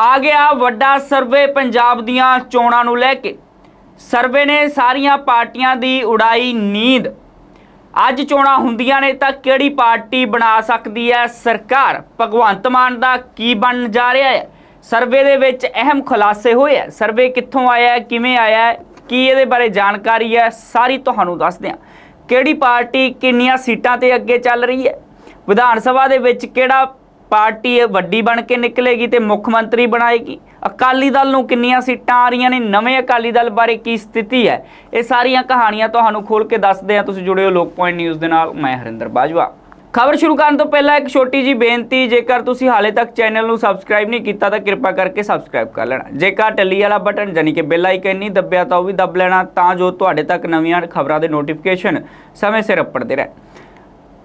ਆ ਗਿਆ ਵੱਡਾ ਸਰਵੇ ਪੰਜਾਬ ਦੀਆਂ ਚੋਣਾਂ ਨੂੰ ਲੈ ਕੇ। ਸਰਵੇ ਨੇ ਸਾਰੀਆਂ ਪਾਰਟੀਆਂ ਦੀ ਉਡਾਈ ਨੀਂਦ। ਅੱਜ ਚੋਣਾਂ ਹੁੰਦੀਆਂ ਨੇ ਤਾਂ ਕਿਹੜੀ ਪਾਰਟੀ ਬਣਾ ਸਕਦੀ ਹੈ ਸਰਕਾਰ? ਭਗਵੰਤ ਮਾਨ ਦਾ ਕੀ ਬਣਨ ਜਾ ਰਿਹਾ ਹੈ? ਸਰਵੇ ਦੇ ਵਿੱਚ ਅਹਿਮ ਖੁਲਾਸੇ ਹੋਏ ਹੈ। ਸਰਵੇ ਕਿੱਥੋਂ ਆਇਆ ਕਿਵੇਂ ਆਇਆ ਕੀ ਇਹਦੇ ਬਾਰੇ ਜਾਣਕਾਰੀ ਹੈ? ਸਾਰੀ ਤੁਹਾਨੂੰ ਦੱਸਦੇ ਹਾਂ। ਕਿਹੜੀ ਪਾਰਟੀ ਕਿੰਨੀਆਂ ਸੀਟਾਂ ਤੇ ਅੱਗੇ ਚੱਲ ਰਹੀ ਹੈ? ਵਿਧਾਨ ਸਭਾ ਦੇ ਵਿੱਚ ਕਿਹੜਾ ਪਾਰਟੀ ਇਹ ਵੱਡੀ ਬਣ ਕੇ ਨਿਕਲੇਗੀ ਤੇ ਮੁੱਖ ਮੰਤਰੀ ਬਣਾਏਗੀ। ਅਕਾਲੀ ਦਲ ਨੂੰ ਕਿੰਨੀਆਂ ਸੀਟਾਂ ਆ ਰਹੀਆਂ ਨੇ, ਨਵੇਂ ਅਕਾਲੀ ਦਲ ਬਾਰੇ ਕੀ ਸਥਿਤੀ ਹੈ? ਇਹ ਸਾਰੀਆਂ ਕਹਾਣੀਆਂ ਤੁਹਾਨੂੰ ਖੋਲ ਕੇ ਦੱਸਦੇ ਹਾਂ। ਤੁਸੀਂ ਜੁੜੇ ਹੋ ਲੋਕ ਪੁਆਇੰਟ ਨਿਊਜ਼ ਦੇ ਨਾਲ, ਮੈਂ ਹਰਿੰਦਰ ਬਾਜਵਾ। ਖਬਰ ਸ਼ੁਰੂ ਕਰਨ ਤੋਂ ਪਹਿਲਾਂ ਇੱਕ ਛੋਟੀ ਜੀ ਬੇਨਤੀ, ਜੇਕਰ ਤੁਸੀਂ ਹਾਲੇ ਤੱਕ ਚੈਨਲ ਨੂੰ ਸਬਸਕ੍ਰਾਈਬ ਨਹੀਂ ਕੀਤਾ, ਤਾਂ ਕਿਰਪਾ ਕਰਕੇ ਸਬਸਕ੍ਰਾਈਬ ਕਰ ਲੈਣਾ। ਜੇਕਰ ਟੱਲੀ ਵਾਲਾ ਬਟਨ ਜਾਨੀ ਕਿ ਬੈਲ ਆਈਕਨ ਨਹੀਂ ਦੱਬਿਆ, ਤਾਂ ਉਹ ਵੀ ਦੱਬ ਲੈਣਾ, ਤਾਂ ਜੋ ਤੁਹਾਡੇ ਤੱਕ ਨਵੀਆਂ ਖਬਰਾਂ ਦੇ ਨੋਟੀਫਿਕੇਸ਼ਨ ਸਮੇਂ ਸਿਰ ਅੱਪੜਦੇ ਰਹਿਣ।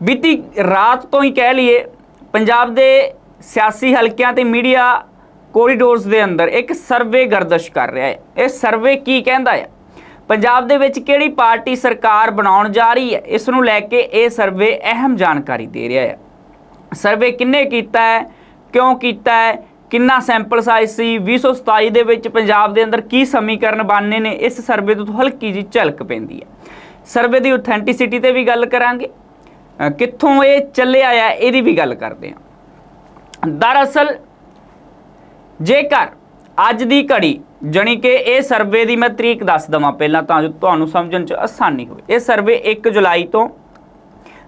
ਬੀਤੀ ਰਾਤ ਤੋਂ ਹੀ ਕਹਿ ਲਈਏ ਪੰਜਾਬ ਦੇ ਸਿਆਸੀ ਹਲਕਿਆਂ ਤੇ ਮੀਡੀਆ ਕੋਰੀਡੋਰਸ ਦੇ ਅੰਦਰ ਇੱਕ ਸਰਵੇ ਗਰਦਸ਼ ਕਰ ਰਿਹਾ ਹੈ। ਇਹ ਸਰਵੇ ਕੀ ਕਹਿੰਦਾ ਹੈ? ਪੰਜਾਬ ਦੇ ਵਿੱਚ ਕਿਹੜੀ ਪਾਰਟੀ ਸਰਕਾਰ ਬਣਾਉਣ ਜਾ ਰਹੀ ਹੈ? ਇਸ ਨੂੰ ਲੈ ਕੇ ਇਹ ਸਰਵੇ ਅਹਿਮ ਜਾਣਕਾਰੀ ਦੇ ਰਿਹਾ ਹੈ। ਸਰਵੇ ਕਿੰਨੇ ਕੀਤਾ ਹੈ? ਕਿਉਂ ਕੀਤਾ ਹੈ? ਕਿੰਨਾ ਸੈਂਪਲ ਸਾਈਜ਼ ਸੀ? 2027 ਦੇ ਵਿੱਚ ਪੰਜਾਬ ਦੇ ਅੰਦਰ ਕੀ ਸਮੀਕਰਨ ਬਣਨੇ ਨੇ? ਇਸ ਸਰਵੇ ਤੋਂ ਹਲਕੀ ਜੀ ਝਲਕ ਪੈਂਦੀ ਹੈ। ਸਰਵੇ ਦੀ ਆਥੈਂਟਿਸਿਟੀ ਤੇ ਵੀ ਗੱਲ ਕਰਾਂਗੇ। ਕਿੱਥੋਂ ਇਹ ਚੱਲਿਆ ਆ ਇਹਦੀ ਵੀ ਗੱਲ ਕਰਦੇ ਹਾਂ। ਦਰਅਸਲ ਜੇਕਰ ਅੱਜ ਦੀ ਘੜੀ ਜਣੀ ਕਿ ਇਹ ਸਰਵੇ ਦੀ ਮੈਂ ਤਰੀਕ ਦੱਸ ਦਵਾਂ ਪਹਿਲਾਂ ਤਾਂ ਜੋ ਤੁਹਾਨੂੰ ਸਮਝਣ 'ਚ ਆਸਾਨੀ ਹੋਵੇ। ਇਹ ਸਰਵੇ 1 ਜੁਲਾਈ ਤੋਂ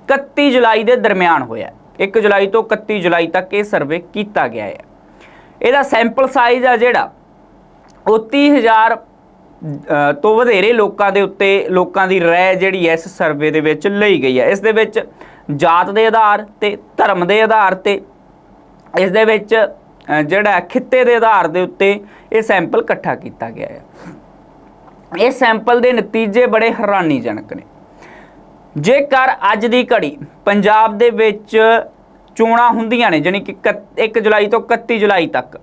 31 ਜੁਲਾਈ ਦੇ ਦਰਮਿਆਨ ਹੋਇਆ। 1 ਜੁਲਾਈ ਤੋਂ 31 ਜੁਲਾਈ ਤੱਕ ਇਹ ਸਰਵੇ ਕੀਤਾ ਗਿਆ ਹੈ। ਇਹਦਾ ਸੈਂਪਲ ਸਾਈਜ਼ ਆ ਜਿਹੜਾ ਉਹ 30000 ਅ, ਤੋਂ ਵਧੇਰੇ ਲੋਕਾਂ ਦੇ ਉੱਤੇ ਲੋਕਾਂ ਦੀ ਰਾਏ ਜਿਹੜੀ ਹੈ ਇਸ ਸਰਵੇ ਦੇ ਵਿੱਚ ਲਈ ਗਈ ਹੈ ਇਸ ਦੇ ਵਿੱਚ ਜਾਤ ਦੇ ਆਧਾਰ ਤੇ ਧਰਮ ਦੇ ਆਧਾਰ ਤੇ, ਇਸ ਦੇ ਵਿੱਚ ਜਿਹੜਾ ਖਿੱਤੇ ਦੇ ਆਧਾਰ ਦੇ ਉੱਤੇ ਇਹ ਸੈਂਪਲ ਇਕੱਠਾ ਕੀਤਾ ਗਿਆ ਹੈ ਇਹ ਸੈਂਪਲ ਦੇ ਨਤੀਜੇ ਬੜੇ ਹੈਰਾਨੀਜਨਕ ਨੇ। ਜੇਕਰ ਅੱਜ ਦੀ ਘੜੀ ਪੰਜਾਬ ਦੇ ਵਿੱਚ ਚੋਣਾਂ ਹੁੰਦੀਆਂ ਨੇ, ਜਾਣੀ ਕਿ 1 ਜੁਲਾਈ ਤੋਂ 31 ਜੁਲਾਈ ਤੱਕ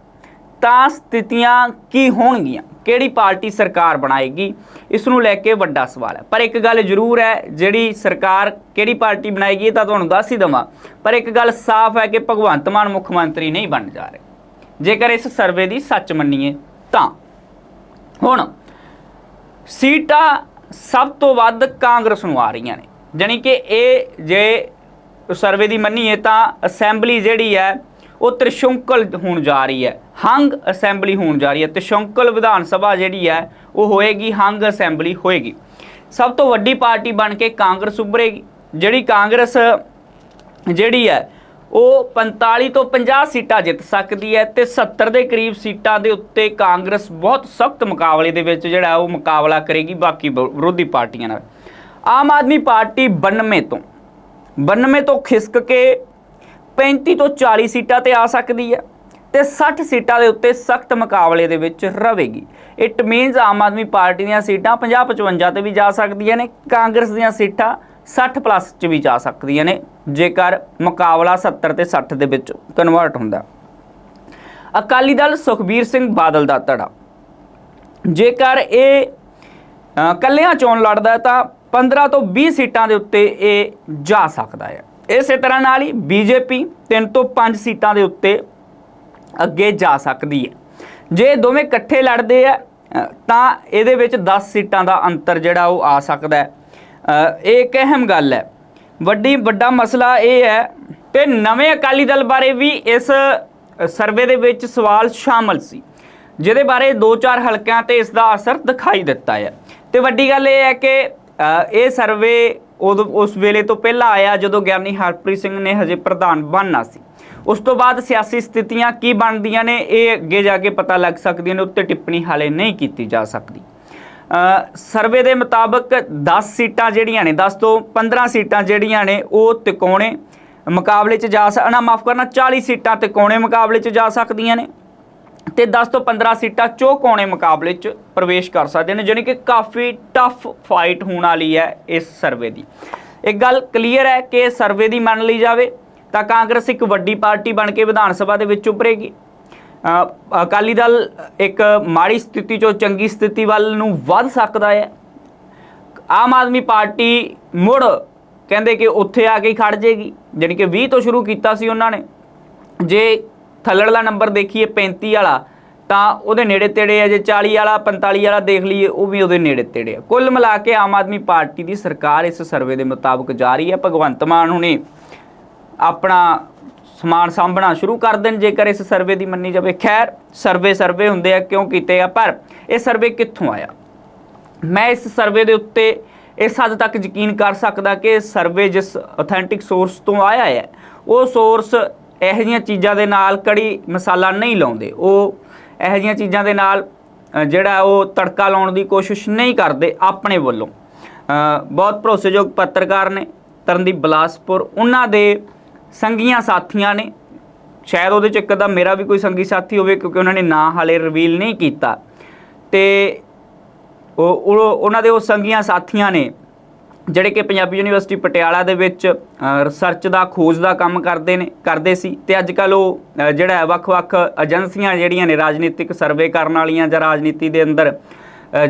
ਤਾਂ ਸਥਿਤੀਆਂ ਕੀ ਹੋਣਗੀਆਂ? ਕਿਹੜੀ ਪਾਰਟੀ ਸਰਕਾਰ ਬਣਾਏਗੀ? ਇਸ ਨੂੰ ਲੈ ਕੇ ਵੱਡਾ ਸਵਾਲ ਹੈ। ਪਰ ਇੱਕ ਗੱਲ ਜ਼ਰੂਰ ਹੈ, ਜਿਹੜੀ ਸਰਕਾਰ ਕਿਹੜੀ ਪਾਰਟੀ ਬਣਾਏਗੀ ਇਹ ਤਾਂ ਤੁਹਾਨੂੰ ਦੱਸ ਹੀ ਦਵਾਂ। ਪਰ ਇੱਕ ਗੱਲ ਸਾਫ਼ ਹੈ ਕਿ ਭਗਵੰਤ ਮਾਨ ਮੁੱਖ ਮੰਤਰੀ ਨਹੀਂ ਬਣ ਜਾ ਰਹੇ। ਜੇਕਰ ਇਸ ਸਰਵੇ ਦੀ ਸੱਚ ਮੰਨੀਏ ਤਾਂ। ਹੁਣ, ਸੀਟਾਂ ਸਭ ਤੋਂ ਵੱਧ ਕਾਂਗਰਸ ਨੂੰ ਆ ਰਹੀਆਂ ਨੇ। ਜਾਣੀ ਕਿ ਇਹ ਜੇ ਸਰਵੇ ਦੀ ਮੰਨੀਏ ਤਾਂ ਅਸੈਂਬਲੀ ਜਿਹੜੀ ਹੈ ਉਹ ਤ੍ਰਿਸ਼ੰਕਲ ਹੋਣ ਜਾ ਰਹੀ ਹੈ, ਹੰਗ ਅਸੈਂਬਲੀ ਹੋਣ ਜਾ ਰਹੀ ਹੈ। ਤ੍ਰਿਸ਼ੰਕਲ ਵਿਧਾਨ ਸਭਾ ਜਿਹੜੀ ਹੈ, ਉਹ ਹੋਏਗੀ, ਹੰਗ ਅਸੈਂਬਲੀ ਹੋਏਗੀ। ਸਭ ਤੋਂ ਵੱਡੀ ਪਾਰਟੀ ਬਣ ਕੇ ਕਾਂਗਰਸ ਉੱਭਰੇਗੀ। ਜਿਹੜੀ ਕਾਂਗਰਸ ਜਿਹੜੀ ਹੈ, ਉਹ 45 ਤੋਂ 50 ਸੀਟਾਂ ਜਿੱਤ ਸਕਦੀ ਹੈ ਤੇ 70 ਦੇ ਕਰੀਬ ਸੀਟਾਂ ਦੇ ਉੱਤੇ ਕਾਂਗਰਸ ਬਹੁਤ ਸਖਤ ਮੁਕਾਬਲੇ ਦੇ ਵਿੱਚ ਜਿਹੜਾ ਉਹ ਮੁਕਾਬਲਾ ਕਰੇਗੀ ਬਾਕੀ ਵਿਰੋਧੀ ਪਾਰਟੀਆਂ ਨਾਲ। ਆਮ ਆਦਮੀ ਪਾਰਟੀ 92 ਤੋਂ 92 ਤੋਂ ਖਿਸਕ ਕੇ 35 ਤੋਂ 40 ਸੀਟਾਂ ਤੇ ਆ ਸਕਦੀ ਹੈ ਤੇ 60 ਸੀਟਾਂ ਦੇ ਉੱਤੇ ਸਖਤ ਮੁਕਾਬਲੇ ਦੇ ਵਿੱਚ ਰਹੇਗੀ। It means Aam Aadmi party ਦੀਆਂ ਸੀਟਾਂ 50 55 ਤੇ ਵੀ ਜਾ ਸਕਦੀਆਂ ਨੇ ਕਾਂਗਰਸ ਦੀਆਂ ਸੀਟਾਂ 60 ਪਲੱਸ ਚ ਵੀ ਜਾ ਸਕਦੀਆਂ ਨੇ ਜੇਕਰ ਮੁਕਾਬਲਾ 70 ਤੇ 60 ਦੇ ਵਿੱਚ ਕਨਵਰਟ ਹੁੰਦਾ। ਅਕਾਲੀ ਦਲ ਸੁਖਬੀਰ ਸਿੰਘ ਬਾਦਲ ਦਾ ਧੜਾ। ਜੇਕਰ ਇਹ ਅ, ਕੱਲਿਆਂ ਚੋਣ ਲੜਦਾ ਤਾਂ 15 ਤੋਂ 20 ਸੀਟਾਂ ਦੇ ਉੱਤੇ ਇਹ ਜਾ ਸਕਦਾ ਹੈ। ਇਸੇ ਤਰ੍ਹਾਂ ਨਾਲ ਹੀ ਬੀਜੇਪੀ 3 ਤੋਂ 5 ਸੀਟਾਂ ਦੇ ਉੱਤੇ ਅੱਗੇ ਜਾ ਸਕਦੀ ਹੈ। ਜੇ ਦੋਵੇਂ ਇਕੱਠੇ ਲੜਦੇ ਆ ਤਾਂ ਇਹਦੇ ਵਿੱਚ 10 ਸੀਟਾਂ ਦਾ ਅੰਤਰ ਜਿਹੜਾ ਉਹ ਆ ਸਕਦਾ ਹੈ। ਇਹ ਇੱਕ ਅਹਿਮ ਗੱਲ ਹੈ। ਵੱਡੀ, ਵੱਡਾ ਮਸਲਾ ਇਹ ਹੈ ਤੇ ਨਵੇਂ ਅਕਾਲੀ ਦਲ ਬਾਰੇ ਵੀ ਇਸ ਸਰਵੇ ਦੇ ਵਿੱਚ ਸਵਾਲ ਸ਼ਾਮਲ ਸੀ, ਜਿਹਦੇ ਬਾਰੇ 2-4 ਹਲਕਿਆਂ ਤੇ ਇਸ ਦਾ ਅਸਰ ਦਿਖਾਈ ਦਿੱਤਾ ਹੈ। ਤੇ ਵੱਡੀ ਗੱਲ ਇਹ ਹੈ ਕਿ ਇਹ ਸਰਵੇ ਉਦੋਂ ਉਸ ਵੇਲੇ ਤੋਂ ਪਹਿਲਾਂ ਆਇਆ ਜਦੋਂ ਗਿਆਨੀ ਹਰਪ੍ਰੀਤ ਸਿੰਘ ਨੇ ਹਜੇ ਪ੍ਰਧਾਨ ਬਣਨਾ ਸੀ। ਉਸ ਤੋਂ ਬਾਅਦ ਸਿਆਸੀ ਸਥਿਤੀਆਂ ਕੀ ਬਣਦੀਆਂ ਨੇ ਇਹ ਅੱਗੇ ਜਾ ਕੇ ਪਤਾ ਲੱਗ ਸਕਦੀਆਂ ਨੇ, ਉੱਤੇ ਟਿੱਪਣੀ ਹਾਲੇ ਨਹੀਂ ਕੀਤੀ ਜਾ ਸਕਦੀ। ਸਰਵੇ ਦੇ ਮੁਤਾਬਕ 10 ਸੀਟਾਂ ਜਿਹੜੀਆਂ ਨੇ 10 ਤੋਂ 15 ਸੀਟਾਂ ਜਿਹੜੀਆਂ ਨੇ, ਉਹ ਤਿਕੋਣੇ ਮੁਕਾਬਲੇ 'ਚ ਜਾ ਸਕਣਾ ਮਾਫ ਕਰਨਾ 40 ਸੀਟਾਂ ਤਿਕੋਣੇ ਮੁਕਾਬਲੇ 'ਚ ਜਾ ਸਕਦੀਆਂ ਨੇ। ਤੇ 10 ਤੋਂ 15 ਸੀਟਾਂ ਚੌਕੋਣੇ ਮੁਕਾਬਲੇ 'ਚ ਪ੍ਰਵੇਸ਼ ਕਰ ਸਕਦੇ ਨੇ, ਜਾਣੀ ਕਿ ਕਾਫੀ ਟਫ ਫਾਈਟ ਹੋਣ ਵਾਲੀ ਹੈ ਇਸ ਸਰਵੇ ਦੀ। ਇੱਕ ਗੱਲ ਕਲੀਅਰ ਹੈ ਕਿ ਸਰਵੇ ਦੀ ਮੰਨ ਲਈ ਜਾਵੇ ਤਾਂ ਕਾਂਗਰਸ ਇੱਕ ਵੱਡੀ ਪਾਰਟੀ ਬਣ ਕੇ ਵਿਧਾਨ ਸਭਾ ਦੇ ਵਿੱਚ ਉੱਭਰੇਗੀ। ਅਕਾਲੀ ਦਲ ਇੱਕ ਮਾੜੀ ਸਥਿਤੀ ਚੋਂ ਚੰਗੀ ਸਥਿਤੀ ਵੱਲ ਨੂੰ ਵੱਧ ਸਕਦਾ ਹੈ। ਆਮ ਆਦਮੀ ਪਾਰਟੀ ਮੁੜ ਕਹਿੰਦੇ ਕਿ ਉੱਥੇ ਆ ਕੇ ਹੀ ਖੜ ਜੇਗੀ, ਜਾਣੀ ਕਿ 20 ਤੋਂ ਸ਼ੁਰੂ ਕੀਤਾ ਸੀ ਉਹਨਾਂ ਨੇ। ਜੇ ਥੱਲੜਲਾ ਨੰਬਰ ਦੇਖੀਏ 35 ਵਾਲਾ, ਤਾਂ ਉਹਦੇ ਨੇੜੇ ਤੇੜੇ ਹੈ ਜੇ 40 ਵਾਲਾ 45 ਵਾਲਾ ਦੇਖ ਲਈਏ, ਉਹ ਵੀ ਉਹਦੇ ਨੇੜੇ ਤੇੜੇ ਹੈ ਕੁੱਲ ਮਿਲਾ ਕੇ ਆਮ ਆਦਮੀ ਪਾਰਟੀ ਦੀ ਸਰਕਾਰ ਇਸ ਸਰਵੇ ਦੇ ਮੁਤਾਬਕ ਜਾ ਰਹੀ ਹੈ ਭਗਵੰਤ ਮਾਨ ਹੁਣੇ ਆਪਣਾ ਸਮਾਨ ਸਾਂਭਣਾ ਸ਼ੁਰੂ ਕਰ ਦੇਣ, ਜੇਕਰ ਇਸ ਸਰਵੇ ਦੀ ਮੰਨੀ ਜਾਵੇ। ਖੈਰ, ਸਰਵੇ ਸਰਵੇ ਹੁੰਦੇ ਆ, ਕਿਉਂ ਕੀਤੇ ਆ? ਪਰ ਇਹ ਸਰਵੇ ਕਿੱਥੋਂ ਆਇਆ? ਮੈਂ ਇਸ ਸਰਵੇ ਦੇ ਉੱਤੇ ਇਸ ਹੱਦ ਤੱਕ ਯਕੀਨ ਕਰ ਸਕਦਾ ਕਿ ਸਰਵੇ ਜਿਸ ਅਥੈਂਟਿਕ ਸੋਰਸ ਤੋਂ ਆਇਆ ਹੈ, ਉਹ ਸੋਰਸ ਇਹੋ ਜਿਹੀਆਂ ਚੀਜ਼ਾਂ ਦੇ ਨਾਲ ਕੜੀ ਮਸਾਲਾ ਨਹੀਂ ਲਾਉਂਦੇ। ਉਹ ਇਹੋ ਜਿਹੀਆਂ ਚੀਜ਼ਾਂ ਦੇ ਨਾਲ ਜਿਹੜਾ ਉਹ ਤੜਕਾ ਲਾਉਣ ਦੀ ਕੋਸ਼ਿਸ਼ ਨਹੀਂ ਕਰਦੇ ਆਪਣੇ ਵੱਲੋਂ। ਬਹੁਤ ਭਰੋਸੇਯੋਗ ਪੱਤਰਕਾਰ ਨੇ, ਤਰਨਦੀਪ ਬਲਾਸਪੁਰ। ਉਹਨਾਂ ਦੇ ਸੰਗੀਆਂ ਸਾਥੀਆਂ ਨੇ, ਸ਼ਾਇਦ ਉਹਦੇ ਚ ਇੱਕ ਦਾ ਮੇਰਾ ਵੀ ਕੋਈ ਸੰਗੀ ਸਾਥੀ ਹੋਵੇ, ਕਿਉਂਕਿ ਉਹਨਾਂ ਨੇ ਨਾਂ ਹਾਲੇ ਰਿਵੀਲ ਨਹੀਂ ਕੀਤਾ। ਤੇ ਉਹ, ਉਹ- ਉਹਨਾਂ ਦੇ ਉਹ ਸੰਗੀਆਂ ਸਾਥੀਆਂ ਨੇ ਜਿਹੜੇ ਕਿ ਪੰਜਾਬੀ ਯੂਨੀਵਰਸਿਟੀ ਪਟਿਆਲਾ ਦੇ ਵਿੱਚ ਰਿਸਰਚ ਦਾ, ਖੋਜ ਦਾ ਕੰਮ ਕਰਦੇ ਨੇ, ਕਰਦੇ ਸੀ ਤੇ ਅੱਜ ਕੱਲ ਉਹ ਜਿਹੜਾ ਹੈ ਵੱਖ-ਵੱਖ ਏਜੰਸੀਆਂ ਜਿਹੜੀਆਂ ਨੇ ਰਾਜਨੀਤਿਕ ਸਰਵੇ ਕਰਨ ਵਾਲੀਆਂ ਜਾਂ ਰਾਜਨੀਤੀ ਦੇ ਅੰਦਰ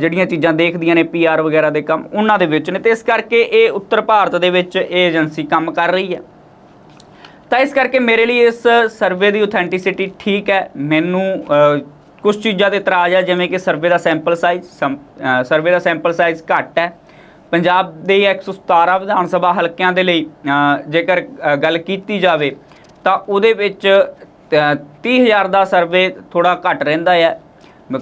ਜਿਹੜੀਆਂ ਚੀਜ਼ਾਂ ਦੇਖਦੀਆਂ ਨੇ ਪੀਆਰ ਵਗੈਰਾ ਦੇ ਕੰਮ, ਉਹਨਾਂ ਦੇ ਵਿੱਚ ਨੇ ਤੇ ਇਸ ਕਰਕੇ ਇਹ ਉੱਤਰ ਭਾਰਤ ਦੇ ਵਿੱਚ ਇਹ ਏਜੰਸੀ ਕੰਮ ਕਰ ਰਹੀ ਹੈ। ਤਾਂ ਇਸ ਕਰਕੇ ਮੇਰੇ ਲਈ ਇਸ ਸਰਵੇ ਦੀ ਆਥੈਂਟਿਸਿਟੀ ਠੀਕ ਹੈ। ਮੈਨੂੰ ਕੁਝ ਚੀਜ਼ਾਂ ਤੇ ਇਤਰਾਜ਼ ਹੈ, ਜਿਵੇਂ ਕਿ ਸਰਵੇ ਦਾ ਸੈਂਪਲ ਸਾਈਜ਼ ਸਰਵੇ ਦਾ ਸੈਂਪਲ ਸਾਈਜ਼ ਘੱਟ ਹੈ। ਪੰਜਾਬ ਦੇ 117 ਵਿਧਾਨ ਸਭਾ ਹਲਕਿਆਂ ਦੇ ਲਈ ਜੇਕਰ ਗੱਲ ਕੀਤੀ ਜਾਵੇ ਤਾਂ ਉਹਦੇ ਵਿੱਚ ਅ, 30000 ਦਾ ਸਰਵੇ ਥੋੜਾ ਘੱਟ ਰਹਿੰਦਾ ਹੈ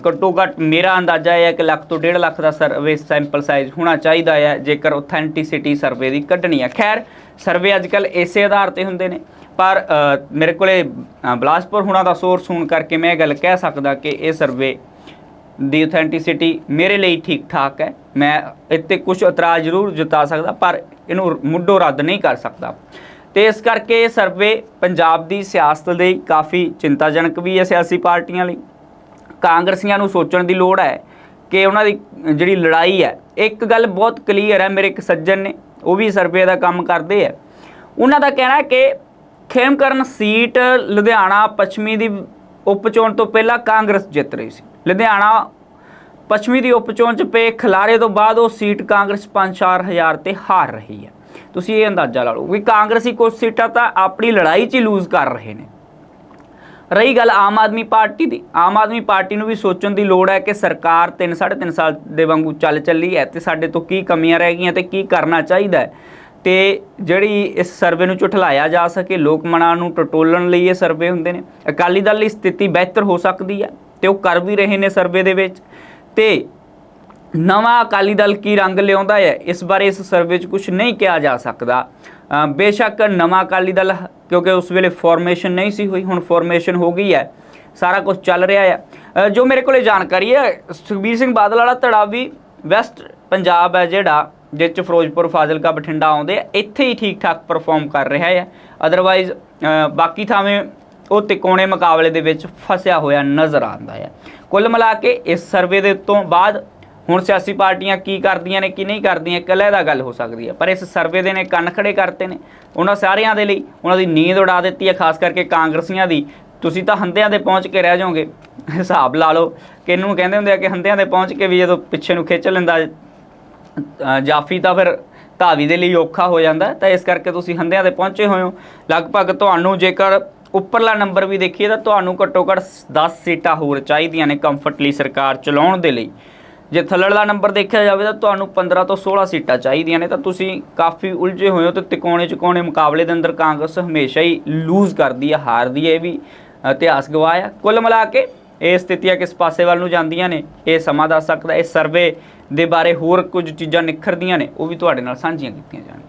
ਘੱਟੋ ਘੱਟ ਮੇਰਾ ਅੰਦਾਜ਼ਾ ਇਹ ਹੈ ਕਿ ਲੱਖ ਤੋਂ 1.5 ਲੱਖ ਦਾ ਸਰਵੇ ਸੈਂਪਲ ਸਾਈਜ਼ ਹੋਣਾ ਚਾਹੀਦਾ ਹੈ ਜੇਕਰ ਆਥੈਂਟਿਸਿਟੀ ਸਰਵੇ ਦੀ ਕੱਢਣੀ ਹੈ ਖੈਰ ਸਰਵੇ ਅੱਜਕੱਲ ਇਸੇ ਆਧਾਰ ਤੇ ਹੁੰਦੇ ਨੇ। ਪਰ ਮੇਰੇ ਕੋਲੇ ਅ, ਬਲਾਸਪੁਰ ਹੁਣਾਂ ਦਾ ਸੋਰਸ ਹੋਣ ਕਰਕੇ ਮੈਂ ਇਹ ਗੱਲ ਕਹਿ ਸਕਦਾ ਕਿ ਇਹ ਸਰਵੇ ਦੀ ਆਥੈਂਟਿਸਿਟੀ ਮੇਰੇ ਲਈ ਠੀਕ ਠਾਕ ਹੈ। ਮੈਂ ਇੱਥੇ ਕੁਝ ਇਤਰਾਜ਼ ਜ਼ਰੂਰ ਜਤਾ ਸਕਦਾ, ਪਰ ਇਹਨੂੰ ਮੁੱਢੋਂ ਰੱਦ ਨਹੀਂ ਕਰ ਸਕਦਾ। ਤੇ ਇਸ ਕਰਕੇ ਇਹ ਸਰਵੇ ਪੰਜਾਬ ਦੀ ਸਿਆਸਤ ਲਈ ਕਾਫੀ ਚਿੰਤਾਜਨਕ ਵੀ ਹੈ ਸਿਆਸੀ ਪਾਰਟੀਆਂ ਲਈ। ਕਾਂਗਰਸੀਆਂ ਨੂੰ ਸੋਚਣ ਦੀ ਲੋੜ ਹੈ ਕਿ ਉਹਨਾਂ ਦੀ ਜਿਹੜੀ ਲੜਾਈ ਹੈ, ਇੱਕ ਗੱਲ ਬਹੁਤ ਕਲੀਅਰ ਹੈ ਮੇਰੇ ਇੱਕ ਸੱਜਣ ਨੇ, ਉਹ ਵੀ ਸਰਵੇ ਦਾ ਕੰਮ ਕਰਦੇ ਆ ਉਹਨਾਂ ਦਾ ਕਹਿਣਾ ਹੈ ਕਿ ਖੇਮਕਰਨ ਸੀਟ ਲੁਧਿਆਣਾ ਪੱਛਮੀ ਦੀ ਉਪਚੋਣ ਤੋਂ ਪਹਿਲਾਂ ਕਾਂਗਰਸ ਜਿੱਤ ਰਹੀ ਸੀ। ਲੁਧਿਆਣਾ ਪੱਛਮੀ ਦੀ ਉਪਚੋਣ ਚ ਪਏ ਖਿਲਾਰੇ ਤੋਂ ਬਾਅਦ ਉਹ ਸੀਟ ਕਾਂਗਰਸ 5-4 ਹਜ਼ਾਰ ਤੇ ਹਾਰ ਰਹੀ ਹੈ। ਤੁਸੀਂ ਇਹ ਅੰਦਾਜ਼ਾ ਲਾ ਲਓ ਵੀ ਕਾਂਗਰਸੀ ਕੁਝ ਸੀਟਾਂ ਤਾਂ ਆਪਣੀ ਲੜਾਈ 'ਚ ਹੀ ਲੂਜ਼ ਕਰ ਰਹੇ ਨੇ। ਰਹੀ ਗੱਲ ਆਮ ਆਦਮੀ ਪਾਰਟੀ ਦੀ। ਆਮ ਆਦਮੀ ਪਾਰਟੀ ਨੂੰ ਵੀ ਸੋਚਣ ਦੀ ਲੋੜ ਹੈ ਕਿ ਸਰਕਾਰ 3 3.5 ਸਾਲ ਦੇ ਵਾਂਗੂ ਚੱਲ ਚੱਲੀ ਹੈ ਤੇ ਸਾਡੇ ਤੋਂ ਕੀ ਕਮੀਆਂ ਰਹਿ ਗਈਆਂ ਤੇ ਕੀ ਕਰਨਾ ਚਾਹੀਦਾ ਹੈ। ਤੇ ਜਿਹੜੀ ਇਸ ਸਰਵੇ ਨੂੰ ਝੁਠਲਾਇਆ ਜਾ ਸਕੇ, ਲੋਕ ਮਨਾਂ ਨੂੰ ਟਟੋਲਣ ਲਈ ਇਹ ਸਰਵੇ ਹੁੰਦੇ ਨੇ। ਅਕਾਲੀ ਦਲ ਲਈ ਸਥਿਤੀ ਬਿਹਤਰ ਹੋ ਸਕਦੀ ਹੈ। ਤੇ ਉਹ ਕਰ ਵੀ ਰਹੇ ਨੇ ਸਰਵੇ ਦੇ ਵਿੱਚ। ਤੇ ਨਵਾਂ ਅਕਾਲੀ ਦਲ ਕੀ ਰੰਗ ਲਿਆਉਂਦਾ ਹੈ? ਇਸ ਬਾਰੇ ਇਸ ਸਰਵੇ 'ਚ ਕੁਝ ਨਹੀਂ ਕਿਹਾ ਜਾ ਸਕਦਾ। ਬੇਸ਼ੱਕ ਨਵਾਂ ਅਕਾਲੀ ਦਲ, ਕਿਉਂਕਿ ਉਸ ਵੇਲੇ ਫਾਰਮੇਸ਼ਨ ਨਹੀਂ ਸੀ ਹੋਈ, ਹੁਣ ਫਾਰਮੇਸ਼ਨ ਹੋ ਗਈ ਹੈ। ਸਾਰਾ ਕੁਝ ਚੱਲ ਰਿਹਾ ਹੈ। ਜੋ ਮੇਰੇ ਕੋਲੇ ਜਾਣਕਾਰੀ ਹੈ, ਸੁਖਬੀਰ ਸਿੰਘ ਬਾਦਲ ਵਾਲਾ ਧੜਾ ਵੀ ਵੈਸਟ ਪੰਜਾਬ ਹੈ ਜਿਹੜਾ ਜਿਸ 'ਚ ਫਿਰੋਜ਼ਪੁਰ, ਫਾਜ਼ਿਲਕਾ, ਬਠਿੰਡਾ ਆਉਂਦੇ ਆ, ਇੱਥੇ ਹੀ ਠੀਕ ਠਾਕ ਪਰਫਾਰਮ ਕਰ ਰਿਹਾ ਹੈ। ਅਦਰਵਾਈਜ਼ ਬਾਕੀ ਥਾਵੇਂ ਉਹ ਤਿਕੋਣੇ ਮੁਕਾਬਲੇ ਦੇ ਵਿੱਚ ਫਸਿਆ ਹੋਇਆ ਨਜ਼ਰ ਆਉਂਦਾ ਹੈ। ਕੁੱਲ ਮਿਲਾ ਕੇ ਇਸ ਸਰਵੇ ਦੇ ਤੋਂ ਬਾਅਦ ਹੁਣ ਸਿਆਸੀ ਪਾਰਟੀਆਂ ਕੀ ਕਰਦੀਆਂ ਨੇ, ਕੀ ਨਹੀਂ ਕਰਦੀਆਂ, ਇਕੱਲੇ ਦਾ ਗੱਲ ਹੋ ਸਕਦੀ ਹੈ। ਪਰ ਇਸ ਸਰਵੇ ਦੇ ਨੇ ਕੰਨ ਖੜੇ ਕਰਤੇ ਨੇ। ਉਹਨਾਂ ਸਾਰਿਆਂ ਦੇ ਲਈ ਉਹਨਾਂ ਦੀ ਨੀਂਦ ਉਡਾ ਦਿੱਤੀ ਹੈ, ਖਾਸ ਕਰਕੇ ਕਾਂਗਰਸੀਆਂ ਦੀ। ਤੁਸੀਂ ਤਾਂ ਹੰਦਿਆਂ ਦੇ ਪਹੁੰਚ ਕੇ ਰਹਿ ਜਾਓਗੇ। ਹਿਸਾਬ ਲਾ ਲਓ ਕਿ ਇਹਨੂੰ ਕਹਿੰਦੇ ਹੁੰਦੇ ਆ ਕਿ ਹੰਦਿਆਂ ਦੇ ਪਹੁੰਚ ਕੇ ਵੀ ਜਦੋਂ ਪਿੱਛੇ ਨੂੰ ਖਿੱਚ ਲੈਂਦਾ ਜਾਫੀ ਤਾਂ ਫਿਰ ਧਾਵੀ ਦੇ ਲਈ ਔਖਾ ਹੋ ਜਾਂਦਾ ਤਾਂ ਇਸ ਕਰਕੇ ਤੁਸੀਂ ਹੰਦਿਆਂ ਦੇ ਪਹੁੰਚੇ ਹੋਏ ਹੋ। ਲਗਭਗ ਤੁਹਾਨੂੰ ਜੇਕਰ ਉੱਪਰਲਾ ਨੰਬਰ ਵੀ ਦੇਖੀਏ ਤਾਂ ਤੁਹਾਨੂੰ ਘੱਟੋ ਘੱਟ 10 ਸੀਟਾਂ ਹੋਰ ਚਾਹੀਦੀਆਂ ਨੇ ਕੰਫਰਟਲੀ ਸਰਕਾਰ ਚਲਾਉਣ ਦੇ ਲਈ। ਜੇ ਥੱਲੜਲਾ ਨੰਬਰ ਦੇਖਿਆ ਜਾਵੇ ਤਾਂ ਤੁਹਾਨੂੰ 15 ਤੋਂ 16 ਸੀਟਾਂ ਚਾਹੀਦੀਆਂ ਨੇ ਤਾਂ ਤੁਸੀਂ ਕਾਫੀ ਉਲਝੇ ਹੋਏ ਹੋ ਤੇ ਤਿਕੋਣੇ ਚਕੋਣੇ ਮੁਕਾਬਲੇ ਦੇ ਅੰਦਰ ਕਾਂਗਰਸ ਹਮੇਸ਼ਾ ਹੀ ਲੂਜ਼ ਕਰਦੀ ਹੈ ਹਾਰਦੀ ਹੈ ਇਹ ਵੀ ਇਤਿਹਾਸ ਗਵਾਇਆ ਕੁੱਲ ਮਿਲਾ ਕੇ ਇਹ ਸਥਿਤੀਆਂ ਕਿਸ ਪਾਸੇ ਵੱਲ ਨੂੰ ਜਾਂਦੀਆਂ ਨੇ, ਇਹ ਸਮਾਂ ਦੱਸ ਸਕਦਾ, ਇਹ ਸਰਵੇ ਦੇ ਬਾਰੇ ਹੋਰ ਕੁਝ ਚੀਜ਼ਾਂ ਨਿਖਰਦੀਆਂ ਨੇ, ਉਹ ਵੀ ਤੁਹਾਡੇ ਨਾਲ ਸਾਂਝੀਆਂ ਕੀਤੀਆਂ ਜਾਣ